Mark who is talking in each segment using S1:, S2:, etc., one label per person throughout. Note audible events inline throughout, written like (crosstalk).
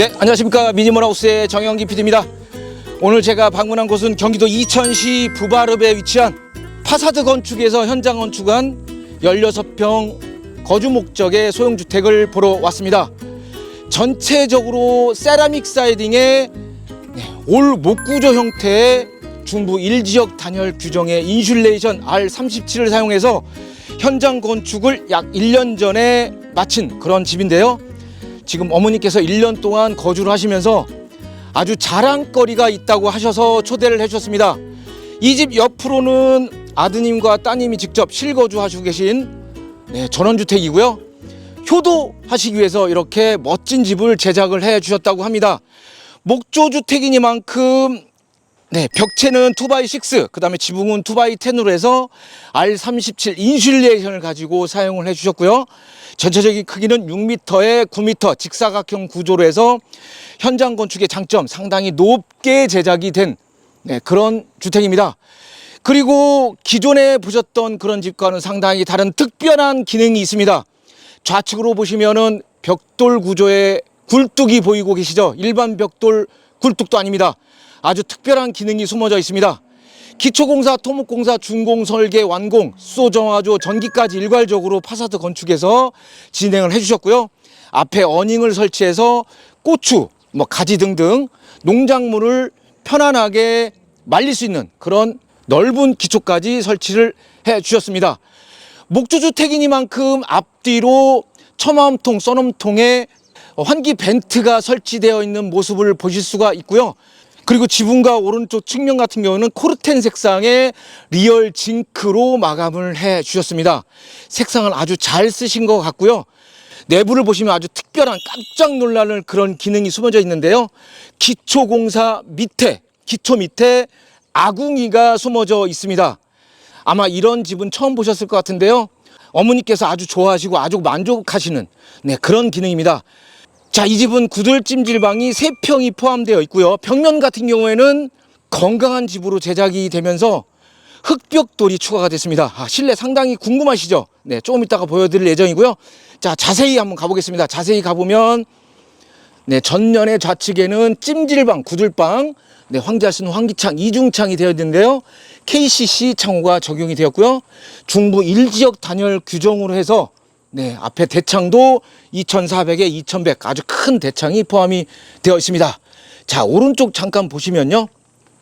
S1: 네, 안녕하십니까. 미니멀하우스의 정영기 PD입니다. 오늘 제가 방문한 곳은 경기도 이천시 부바릅에 위치한 파사드 건축에서 현장 건축한 16평 거주 목적의 소형주택을 보러 왔습니다. 전체적으로 세라믹 사이딩의 네, 올 목구조 형태의 중부 1지역 단열 규정의 인슐레이션 R37을 사용해서 현장 건축을 약 1년 전에 마친 그런 집인데요. 지금 어머니께서 1년 동안 거주를 하시면서 아주 자랑거리가 있다고 하셔서 초대를 해주셨습니다. 이 집 옆으로는 아드님과 따님이 직접 실거주하시고 계신 네, 전원주택이고요. 효도하시기 위해서 이렇게 멋진 집을 제작을 해 주셨다고 합니다. 목조주택이니만큼 네, 벽체는 2x6, 그 다음에 지붕은 2x10으로 해서 R37 인슐레이션을 가지고 사용을 해 주셨고요. 전체적인 크기는 6m에 9m 직사각형 구조로 해서 현장 건축의 장점 상당히 높게 제작이 된 네, 그런 주택입니다. 그리고 기존에 보셨던 그런 집과는 상당히 다른 특별한 기능이 있습니다. 좌측으로 보시면은 벽돌 구조의 굴뚝이 보이고 계시죠? 일반 벽돌 굴뚝도 아닙니다. 아주 특별한 기능이 숨어져 있습니다. 기초공사, 토목공사, 준공설계, 완공, 수소정화조, 전기까지 일괄적으로 파사드 건축에서 진행을 해주셨고요. 앞에 어닝을 설치해서 고추, 뭐 가지 등등 농작물을 편안하게 말릴 수 있는 그런 넓은 기초까지 설치를 해 주셨습니다. 목조주택이니만큼 앞뒤로 처마음통, 써넘통에 환기 벤트가 설치되어 있는 모습을 보실 수가 있고요. 그리고 지붕과 오른쪽 측면 같은 경우는 코르텐 색상의 리얼 징크로 마감을 해 주셨습니다. 색상을 아주 잘 쓰신 것 같고요. 내부를 보시면 아주 특별한 깜짝 놀라는 그런 기능이 숨어져 있는데요. 기초공사 밑에, 기초 밑에 아궁이가 숨어져 있습니다. 아마 이런 집은 처음 보셨을 것 같은데요. 어머니께서 아주 좋아하시고 아주 만족하시는 네, 그런 기능입니다. 자, 이 집은 구들 찜질방이 세평이 포함되어 있고요. 벽면 같은 경우에는 건강한 집으로 제작이 되면서 흑벽돌이 추가가 됐습니다. 아, 실내 상당히 궁금하시죠? 네, 조금 이따가 보여드릴 예정이고요. 자, 자세히 한번 가보겠습니다. 자세히 가보면 네, 전면의 좌측에는 찜질방, 구들방, 네, 있는 환기창, 이중창이 되어 있는데요. KCC 창호가 적용이 되었고요. 중부 1지역 단열 규정으로 해서 네, 앞에 대창도 2400에 2100 아주 큰 대창이 포함이 되어 있습니다. 자, 오른쪽 잠깐 보시면요.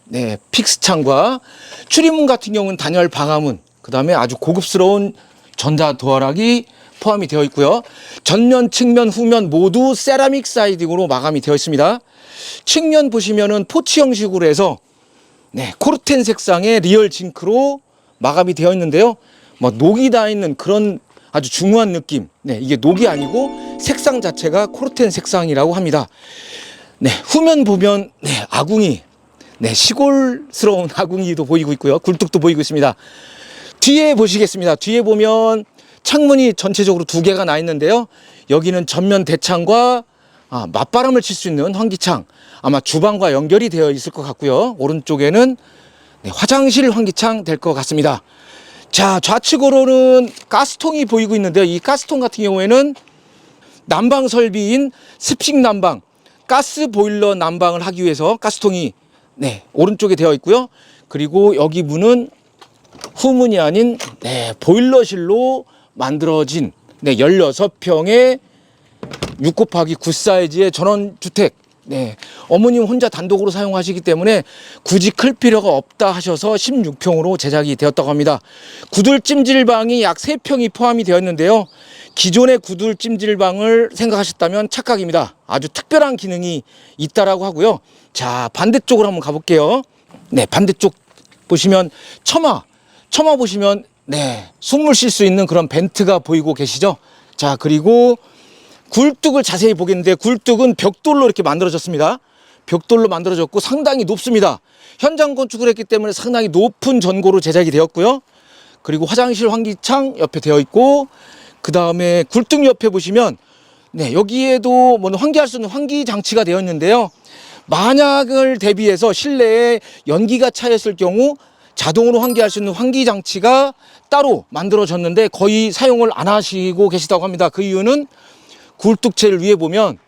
S1: 네, 픽스창과 출입문 같은 경우는 단열 방화문, 그 다음에 아주 고급스러운 전자 도어락이 포함이 되어 있고요. 전면, 측면, 후면 모두 세라믹 사이딩으로 마감이 되어 있습니다. 측면 보시면은 포치 형식으로 해서 네, 코르텐 색상의 리얼 징크로 마감이 되어 있는데요. 뭐 녹이 다 있는 그런 아주 중후한 느낌. 네, 이게 녹이 아니고 색상 자체가 코르텐 색상이라고 합니다. 네, 후면 보면 네, 아궁이. 네, 시골스러운 (laughs) 아궁이도 보이고 있고요. 굴뚝도 보이고 있습니다. 뒤에 보시겠습니다. 뒤에 보면 창문이 전체적으로 두 개가 나 있는데요. 여기는 전면 대창과 아, 맞바람을 칠 수 있는 환기창. 아마 주방과 연결이 되어 있을 것 같고요. 오른쪽에는 네, 화장실 환기창 될 것 같습니다. 자, 좌측으로는 가스통이 보이고 있는데요. 이 가스통 같은 경우에는 난방 설비인 습식 난방, 가스 보일러 난방을 하기 위해서 가스통이 네, 오른쪽에 되어 있고요. 그리고 여기 문은 후문이 아닌 네, 보일러실로 만들어진 네, 16평의 6 곱하기 9 사이즈의 전원주택. 네. 어머님 혼자 단독으로 사용하시기 때문에 굳이 클 필요가 없다 하셔서 16평으로 제작이 되었다고 합니다. 구들 찜질방이 약 3평이 포함이 되어 있는데요. 기존의 구들 찜질방을 생각하셨다면 착각입니다. 아주 특별한 기능이 있다라고 하고요. 자, 반대쪽으로 한번 가볼게요. 네, 반대쪽 보시면 처마, 처마 보시면 네, 숨을 쉴 수 있는 그런 벤트가 보이고 계시죠? 자, 그리고 굴뚝을 자세히 보겠는데 굴뚝은 벽돌로 이렇게 만들어졌습니다. 벽돌로 만들어졌고 상당히 높습니다. 현장 건축을 했기 때문에 상당히 높은 전고로 제작이 되었고요. 그리고 화장실 환기창 옆에 되어 있고 그 다음에 굴뚝 옆에 보시면 네 여기에도 뭐 환기할 수 있는 환기 장치가 되어 있는데요. 만약을 대비해서 실내에 연기가 차였을 경우 자동으로 환기할 수 있는 환기 장치가 따로 만들어졌는데 거의 사용을 안 하시고 계시다고 합니다. 그 이유는 굴뚝체를 위에 보면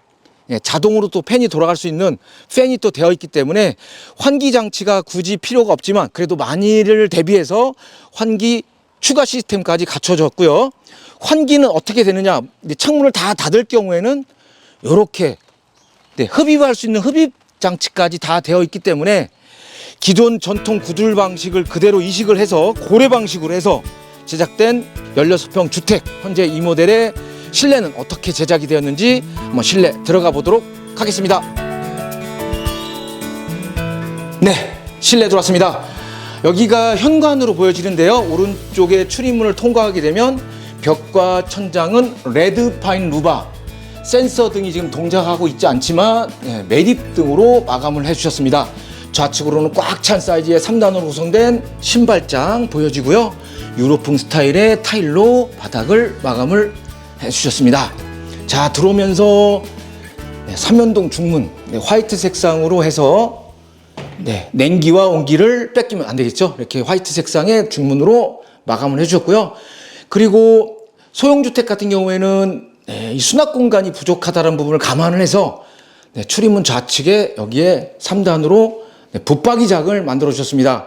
S1: 예, 자동으로 또 팬이 돌아갈 수 있는 팬이 또 되어 있기 때문에 환기 장치가 굳이 필요가 없지만 그래도 만일을 대비해서 환기 추가 시스템까지 갖춰졌고요. 환기는 어떻게 되느냐? 창문을 다 닫을 경우에는 이렇게 네, 흡입할 수 있는 흡입 장치까지 다 되어 있기 때문에 기존 전통 구들 방식을 그대로 이식을 해서 고래 방식으로 해서 제작된 16평 주택 현재 이 모델의 실내는 어떻게 제작이 되었는지 한번 실내 들어가 보도록 하겠습니다. 네, 실내 들어왔습니다. 여기가 현관으로 보여지는데요. 오른쪽에 출입문을 통과하게 되면 벽과 천장은 레드 파인 루바 센서 등이 지금 동작하고 있지 않지만 예, 매립 등으로 마감을 해주셨습니다. 좌측으로는 꽉 찬 사이즈의 3단으로 구성된 신발장 보여지고요. 유로풍 스타일의 타일로 바닥을 마감을 해주셨습니다. 자 들어오면서 네, 삼연동 중문 네, 화이트 색상으로 해서 네, 냉기와 온기를 뺏기면 안 되겠죠. 이렇게 화이트 색상의 중문으로 마감을 해주셨고요. 그리고 소형주택 같은 경우에는 네, 이 수납 공간이 부족하다는 부분을 감안을 해서 네, 출입문 좌측에 여기에 3단으로 네, 붙박이 작을 만들어 주셨습니다.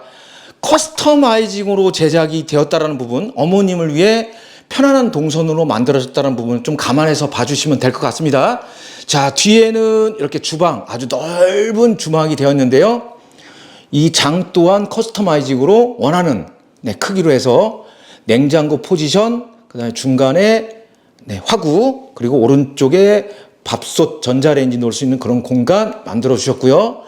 S1: 커스터마이징으로 제작이 되었다라는 부분, 어머님을 위해 편안한 동선으로 만들어졌다는 부분을 좀 감안해서 봐주시면 될 것 같습니다. 자, 뒤에는 이렇게 주방, 아주 넓은 주방이 되었는데요. 이 장 또한 커스터마이징으로 원하는 네, 크기로 해서 냉장고 포지션, 그 다음에 중간에 네, 화구, 그리고 오른쪽에 밥솥 전자레인지 놓을 수 있는 그런 공간 만들어 주셨고요.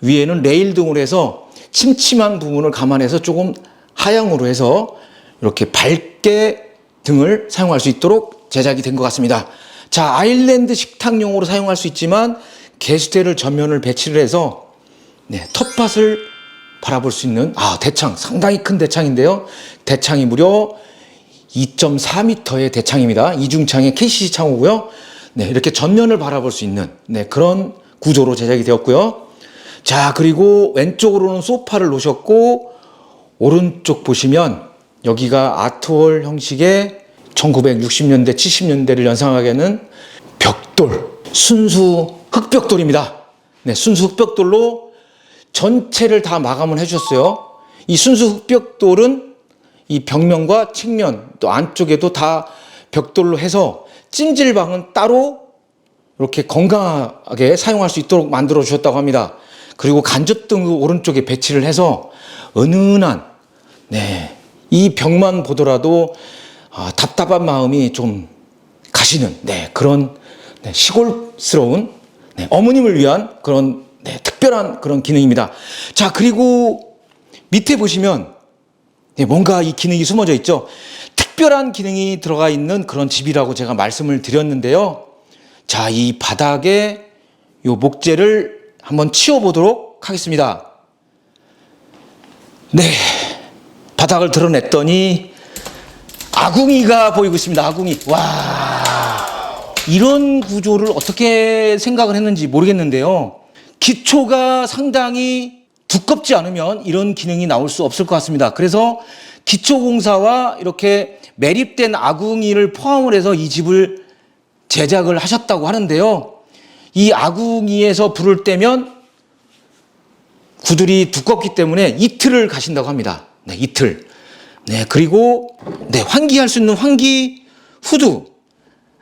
S1: 위에는 레일 등으로 해서 침침한 부분을 감안해서 조금 하향으로 해서 이렇게 밝게 등을 사용할 수 있도록 제작이 된 것 같습니다. 자, 아일랜드 식탁용으로 사용할 수 있지만 게스트를 전면을 배치를 해서 네, 텃밭을 바라볼 수 있는 아, 대창 상당히 큰 대창인데요. 대창이 무려 2.4m의 대창입니다. 이중창의 KCC 창호고요. 네, 이렇게 전면을 바라볼 수 있는 네, 그런 구조로 제작이 되었고요. 자, 그리고 왼쪽으로는 소파를 놓으셨고 오른쪽 보시면 여기가 아트월 형식의 1960년대, 70년대를 연상하게 하는 벽돌, 순수 흑벽돌입니다. 네, 순수 흑벽돌로 전체를 다 마감을 해주셨어요. 이 순수 흑벽돌은 이 벽면과 측면 또 안쪽에도 다 벽돌로 해서 찜질방은 따로 이렇게 건강하게 사용할 수 있도록 만들어 주셨다고 합니다. 그리고 간접등도 오른쪽에 배치를 해서 은은한 네. 이 벽만 보더라도 아, 답답한 마음이 좀 가시는 네, 그런 네, 시골스러운 네, 어머님을 위한 그런 네, 특별한 그런 기능입니다. 자, 그리고 밑에 보시면 네, 뭔가 이 기능이 숨어져 있죠. 특별한 기능이 들어가 있는 그런 집이라고 제가 말씀을 드렸는데요. 자, 이 바닥에 요 목재를 한번 치워보도록 하겠습니다. 네. 바닥을 드러냈더니 아궁이가 보이고 있습니다. 아궁이. 와. 이런 구조를 어떻게 생각을 했는지 모르겠는데요. 기초가 상당히 두껍지 않으면 이런 기능이 나올 수 없을 것 같습니다. 그래서 기초공사와 이렇게 매립된 아궁이를 포함을 해서 이 집을 제작을 하셨다고 하는데요. 이 아궁이에서 불을 떼면 구들이 두껍기 때문에 이틀을 가신다고 합니다. 네, 이틀. 네, 그리고 네, 환기할 수 있는 환기 후드.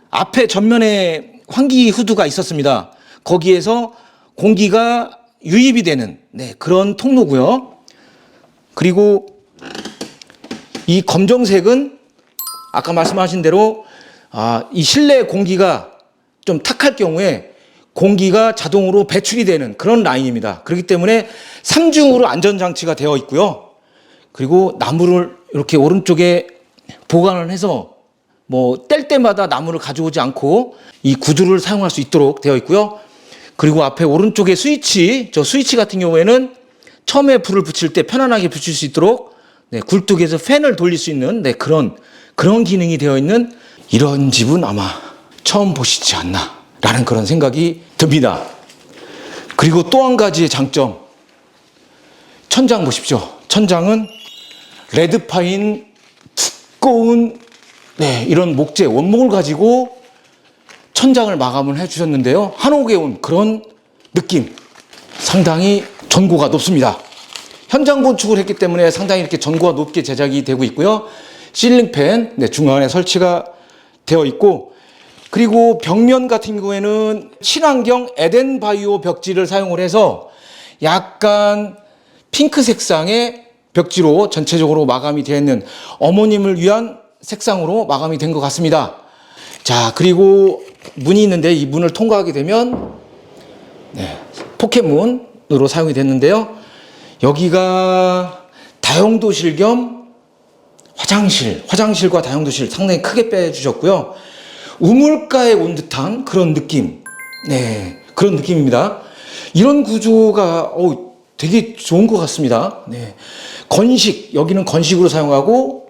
S1: 앞에 전면에 환기 후드가 있었습니다. 거기에서 공기가 유입이 되는 네, 그런 통로고요. 그리고 이 검정색은 아까 말씀하신 대로 아, 이 실내 공기가 좀 탁할 경우에 공기가 자동으로 배출이 되는 그런 라인입니다. 그렇기 때문에 삼중으로 안전장치가 되어 있고요. 그리고 나무를 이렇게 오른쪽에 보관을 해서 뭐 뗄 때마다 나무를 가져오지 않고 이 구두를 사용할 수 있도록 되어 있고요. 그리고 앞에 오른쪽에 스위치, 저 스위치 같은 경우에는 처음에 불을 붙일 때 편안하게 붙일 수 있도록 네, 굴뚝에서 팬을 돌릴 수 있는 네, 그런 그런 기능이 되어 있는 이런 집은 아마 처음 보시지 않나라는 그런 생각이 듭니다. 그리고 또 한 가지의 장점. 천장 보십시오. 천장은 레드파인 두꺼운 네, 이런 목재 원목을 가지고 천장을 마감을 해 주셨는데요. 한옥에 온 그런 느낌 상당히 전고가 높습니다. 현장 건축을 했기 때문에 상당히 이렇게 전고가 높게 제작이 되고 있고요. 실링팬 네, 중간에 설치가 되어 있고 그리고 벽면 같은 경우에는 친환경 에덴 바이오 벽지를 사용을 해서 약간 핑크 색상의 벽지로 전체적으로 마감이 되어 있는 어머님을 위한 색상으로 마감이 된 것 같습니다. 자, 그리고 문이 있는데 이 문을 통과하게 되면 네, 포켓문으로 사용이 됐는데요. 여기가 다용도실 겸 화장실, 화장실과 다용도실 상당히 크게 빼주셨고요. 우물가에 온 듯한 그런 느낌. 네, 그런 느낌입니다. 이런 구조가 어, 되게 좋은 것 같습니다. 네. 건식, 여기는 건식으로 사용하고,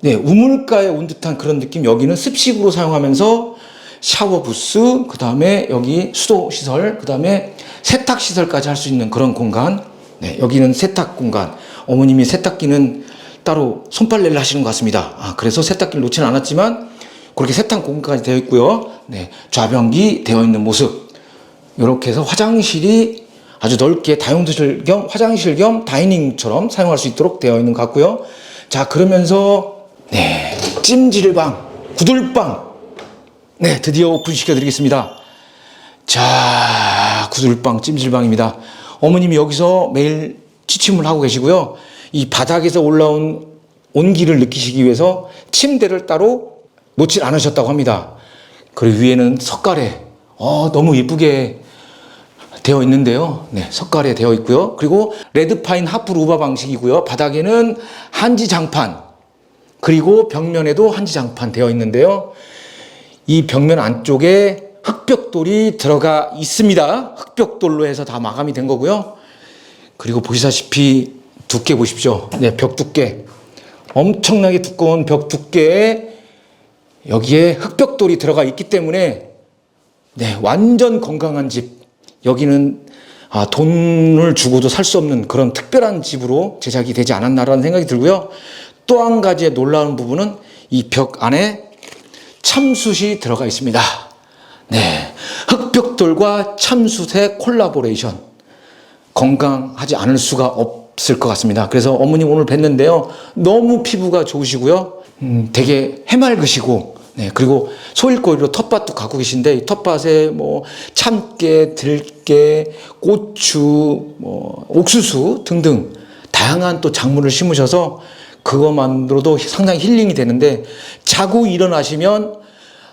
S1: 네, 우물가에 온 듯한 그런 느낌, 여기는 습식으로 사용하면서 샤워 부스, 그 다음에 여기 수도 시설, 그 다음에 세탁 시설까지 할 수 있는 그런 공간. 네, 여기는 세탁 공간. 어머님이 세탁기는 따로 손빨래를 하시는 것 같습니다. 아, 그래서 세탁기를 놓지는 않았지만 그렇게 세탁 공간까지 되어 있고요. 네, 좌변기 되어 있는 모습. 이렇게 해서 화장실이 아주 넓게 다용도실 겸 화장실 겸 다이닝처럼 사용할 수 있도록 되어 있는 것 같고요. 자, 그러면서 네, 찜질방, 구들방. 네, 드디어 오픈시켜 드리겠습니다. 자, 구들방, 찜질방입니다. 어머님이 여기서 매일 취침을 하고 계시고요. 이 바닥에서 올라온 온기를 느끼시기 위해서 침대를 따로 놓지 않으셨다고 합니다. 그리고 위에는 석가래. 어, 너무 예쁘게 되어 있는데요. 네, 석가래 되어 있고요. 그리고 레드파인 하프 루바 방식이고요. 바닥에는 한지 장판. 그리고 벽면에도 한지 장판 되어 있는데요. 이 벽면 안쪽에 흑벽돌이 들어가 있습니다. 흑벽돌로 해서 다 마감이 된 거고요. 그리고 보시다시피 두께 보십시오. 네, 벽 두께. 엄청나게 두꺼운 벽 두께에 여기에 흑벽돌이 들어가 있기 때문에 네, 완전 건강한 집. 여기는 아, 돈을 주고도 살 수 없는 그런 특별한 집으로 제작이 되지 않았나라는 생각이 들고요. 또 한 가지의 놀라운 부분은 이 벽 안에 참숯이 들어가 있습니다. 네. 흑벽돌과 참숯의 콜라보레이션. 건강하지 않을 수가 없을 것 같습니다. 그래서 어머님 오늘 뵀는데요. 너무 피부가 좋으시고요. 음, 되게 해맑으시고, 네. 그리고 소일거리로 텃밭도 갖고 계신데, 이 텃밭에 뭐, 참깨, 들깨, 고추, 뭐, 옥수수 등등 다양한 또 작물을 심으셔서 그것만으로도 상당히 힐링이 되는데, 자고 일어나시면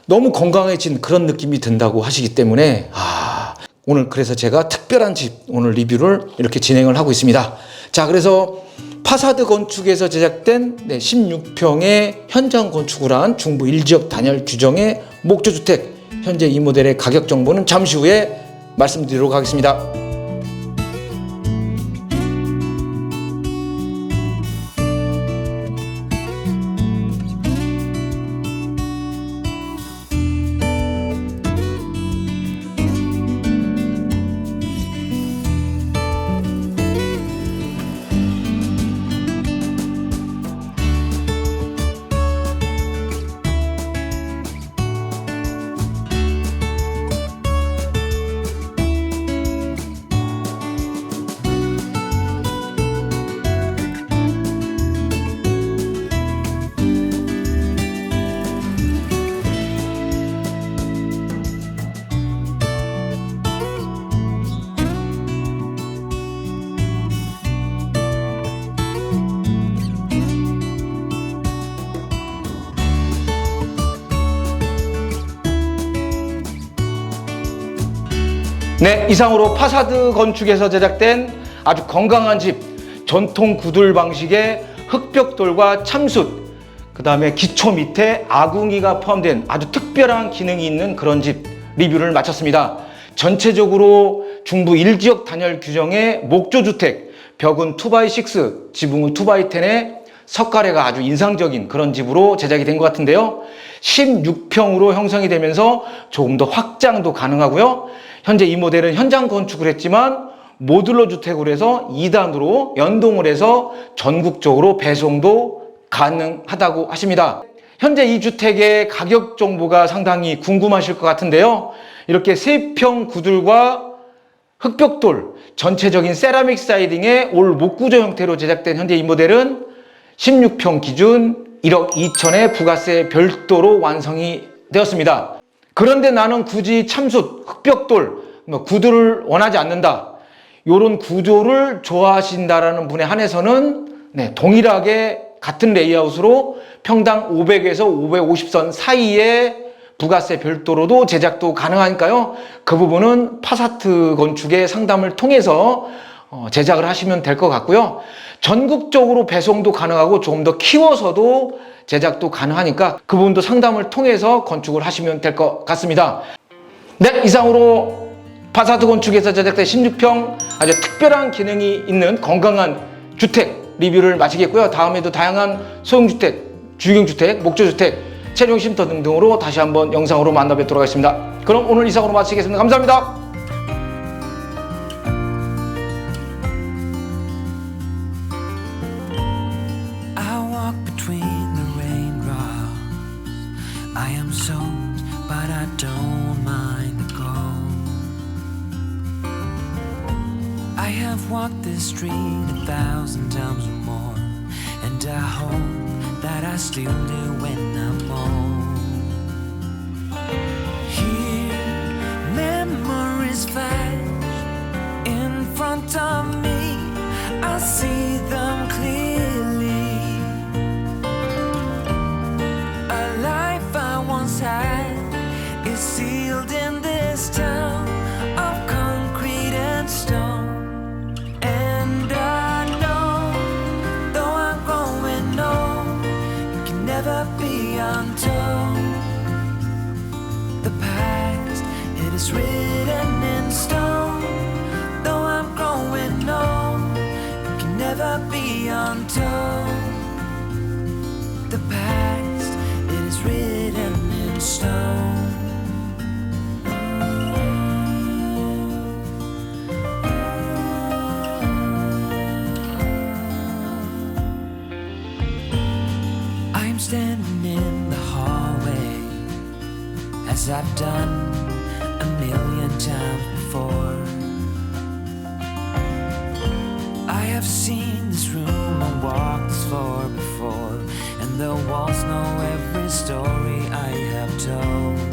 S1: 너무 건강해진 그런 느낌이 든다고 하시기 때문에 아 오늘 그래서 제가 특별한 집 오늘 리뷰를 이렇게 진행을 하고 있습니다. 자 그래서 파사드 건축에서 제작된 네, 16평의 현장 건축을 한 중부 1지역 단열 규정의 목조주택 현재 이 모델의 가격 정보는 잠시 후에 말씀드리도록 하겠습니다. 네, 이상으로 파사드 건축에서 제작된 아주 건강한 집, 전통 구들 방식의 흑벽돌과 참숯, 그 다음에 기초 밑에 아궁이가 포함된 아주 특별한 기능이 있는 그런 집 리뷰를 마쳤습니다. 전체적으로 중부 1지역 단열 규정의 목조주택, 벽은 2x6, 지붕은 2x10의 석가래가 아주 인상적인 그런 집으로 제작이 된 것 같은데요. 16평으로 형성이 되면서 조금 더 확장도 가능하고요. 현재 이 모델은 현장 건축을 했지만 모듈러 주택으로 해서 2단으로 연동을 해서 전국적으로 배송도 가능하다고 하십니다. 현재 이 주택의 가격 정보가 상당히 궁금하실 것 같은데요. 이렇게 세평 구들과 흑벽돌, 전체적인 세라믹 사이딩의 올 목구조 형태로 제작된 현재 이 모델은 16평 기준 1억 2천에 부가세 별도로 완성이 되었습니다. 그런데 나는 굳이 참숯, 흑벽돌, 뭐 구두를 원하지 않는다. 요런 구조를 좋아하신다라는 분에 한해서는 네, 동일하게 같은 레이아웃으로 평당 500에서 550선 사이에 부가세 별도로도 제작도 가능하니까요. 그 부분은 파사트 건축의 상담을 통해서 어, 제작을 하시면 될 것 같고요. 전국적으로 배송도 가능하고 조금 더 키워서도 제작도 가능하니까 그 부분도 상담을 통해서 건축을 하시면 될 것 같습니다. 네, 이상으로 파사트 건축에서 제작된 16평 아주 특별한 기능이 있는 건강한 주택 리뷰를 마치겠고요. 다음에도 다양한 소형주택, 주경주택, 목조주택, 체령 쉼터 등등으로 다시 한번 영상으로 만나 뵙도록 하겠습니다. 그럼 오늘 이상으로 마치겠습니다. 감사합니다.
S2: I have walked this street a thousand times or more, and I hope that I still do when I'm old. Here, memories flash in front of me. I see never be untold. The past, it is written in stone. Though I'm growing old, it can never be untold. The past, it is written in stone. I've done a million times before. I have seen this room and walked this floor before, and the walls know every story I have told.